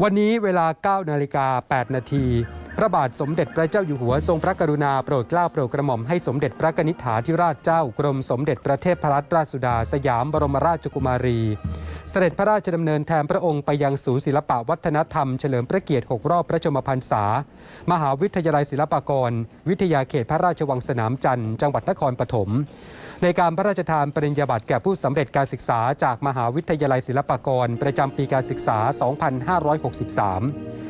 วันนี้เวลา 9 นาฬิกา 8 นาที พระบาทสมเด็จพระเจ้าอยู่หัวทรงพระกรุณาโปรดเกล้าโปรดกระหม่อมให้สมเด็จพระกนิษฐาธิราชเจ้ากรมสมเด็จพระเทพรัตนราชสุดาสยามบรมราชกุมารี เสด็จพระราชดำเนินแทนพระองค์ไปยังศูนย์ศิลปะวัฒนธรรมเฉลิมพระเกียรติ 6 รอบพระชมพรรษา มหาวิทยาลัยศิลปากร วิทยาเขตพระราชวังสนามจันทร์จังหวัดนครปฐมในการพระราชทานปริญญาบัตรแก่ผู้สำเร็จการศึกษาจากมหาวิทยาลัยศิลปากร ประจำปีการศึกษา 2563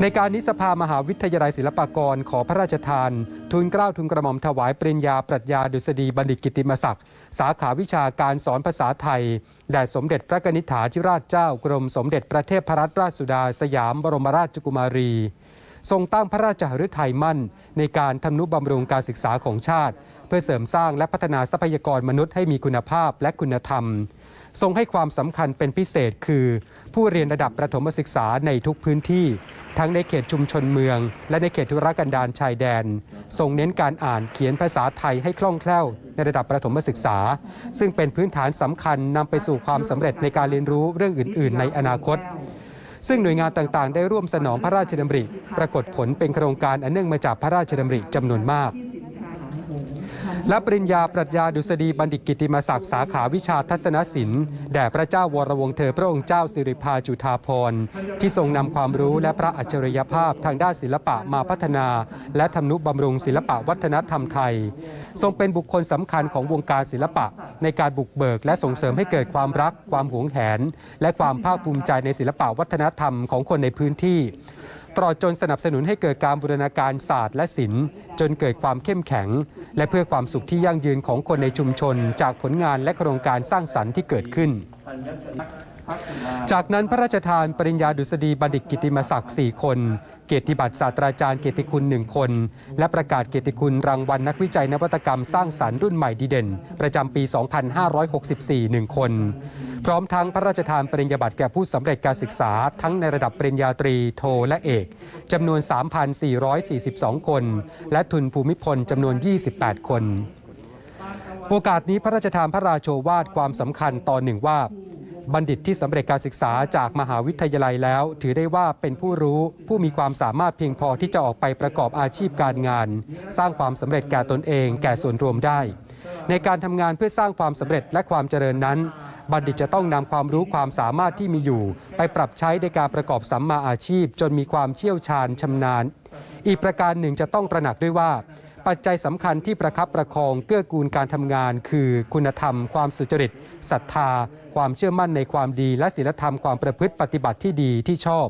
ในการนี้สภามหาวิทยาลัยศิลปากรขอพระราชทาน ทุนเกล้าทุนกระหม่อมถวายปริญญาปรัชญาดุษฎีบัณฑิตกิติมศักดิ์สาขาวิชาการสอนภาษาไทยแด่สมเด็จพระนิษฐาธิราชเจ้ากรมสมเด็จพระเทพรัตนราชสุดาสยามบรมราชกุมารี ทรงตั้งพระราชหฤทัยมั่น ในการทำนุบำรุงการศึกษาของชาติ เพื่อเสริมสร้างและพัฒนาทรัพยากรมนุษย์ให้มีคุณภาพและคุณธรรม ทรงให้ความสำคัญเป็นพิเศษคือ ผู้เรียนระดับประถมศึกษาในทุกพื้นที่ ทั้งในเขตชุมชนเมือง และในเขตธุรกันดารชายแดน ทรงเน้นการอ่านเขียนภาษาไทยให้คล่องแคล่ว ในระดับประถมศึกษา ซึ่งเป็นพื้นฐานสำคัญนำไปสู่ความสำเร็จในการเรียนรู้เรื่องอื่น ๆ ในอนาคตซึ่งหน่วยงานต่างๆ ได้ร่วมสนองพระราชดำริ ปรากฏผลเป็นโครงการอันเนื่องมาจากพระราชดำริจำนวนมาก และปริญญาปรัชญาดุษฎีบัณฑิตกิติมศักดิ์สาขาวิชาทัศนศิลป์แด่พระเจ้าวรวงศ์เธอพระองค์เจ้าสิริพาจุฑาภรณ์ที่ทรงนำความรู้และพระอัจฉริยภาพทางด้านศิลปะมาพัฒนา และทำนุบำรุงศิลปะวัฒนธรรมไทย ทรงเป็นบุคคลสำคัญของวงการศิลปะ ในการบุกเบิก และส่งเสริมให้เกิดความรัก ความหวงแหน และความภาคภูมิใจในศิลปะวัฒนธรรมของคนในพื้นที่ ตลอดจนสนับสนุนให้เกิดการบูรณาการศาสตร์และศิลป์จนเกิดความเข้มแข็ง และเพื่อความสุขที่ยั่งยืนของคนในชุมชน จากผลงานและโครงการสร้างสรรค์ที่เกิดขึ้น จากนั้นพระราชทานปริญญาดุษฎีบัณฑิตกิติมศักดิ์4คน เกียรติบัตรศาสตราจารย์เกียรติคุณ 1 คน และประกาศเกียรติคุณรางวัลนักวิจัยนวัตกรรมสร้างสรรค์รุ่นใหม่ดีเด่น ประจำปี 2564 1 คน พร้อมทั้งพระราชทานปริญญาบัตรแก่ผู้สำเร็จการศึกษา ทั้งในระดับปริญญาตรีโทและเอกจำนวน 3,442 คน และทุนภูมิพลจำนวน 28 คน โอกาสนี้พระราชทานพระราโชวาทความสำคัญตอนหนึ่งว่า บัณฑิตที่สำเร็จการศึกษาจากมหาวิทยาลัยแล้ว ถือได้ว่าเป็นผู้รู้ผู้มีความสามารถเพียงพอที่จะออกไปประกอบอาชีพการงาน สร้างความสำเร็จแก่ตนเอง แก่ส่วนรวมได้ ในการทำงานเพื่อสร้างความสำเร็จและความเจริญนั้น บัณฑิตจะต้องนำความรู้ความสามารถที่มีอยู่ ไปปรับใช้ในการประกอบสัมมาอาชีพ จนมีความเชี่ยวชาญชำนาญ อีกประการหนึ่งจะต้องตระหนักด้วยว่า ปัจจัยสำคัญที่ประคับประคองเกื้อกูลการทำงาน คือคุณธรรม ความสุจริตศรัทธา ความเชื่อมั่นในความดี และศีลธรรมความประพฤติปฏิบัติที่ดีที่ชอบ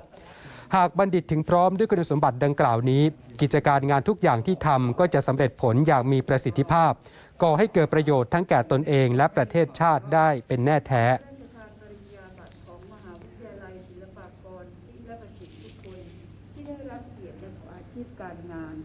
หากบัณฑิตถึงพร้อมด้วยคุณสมบัติดังกล่าวนี้ กิจการงานทุกอย่างที่ทำก็จะสำเร็จผลอย่างมีประสิทธิภาพ ก่อให้เกิดประโยชน์ทั้งแก่ตนเอง และประเทศชาติได้เป็นแน่แท้การงาน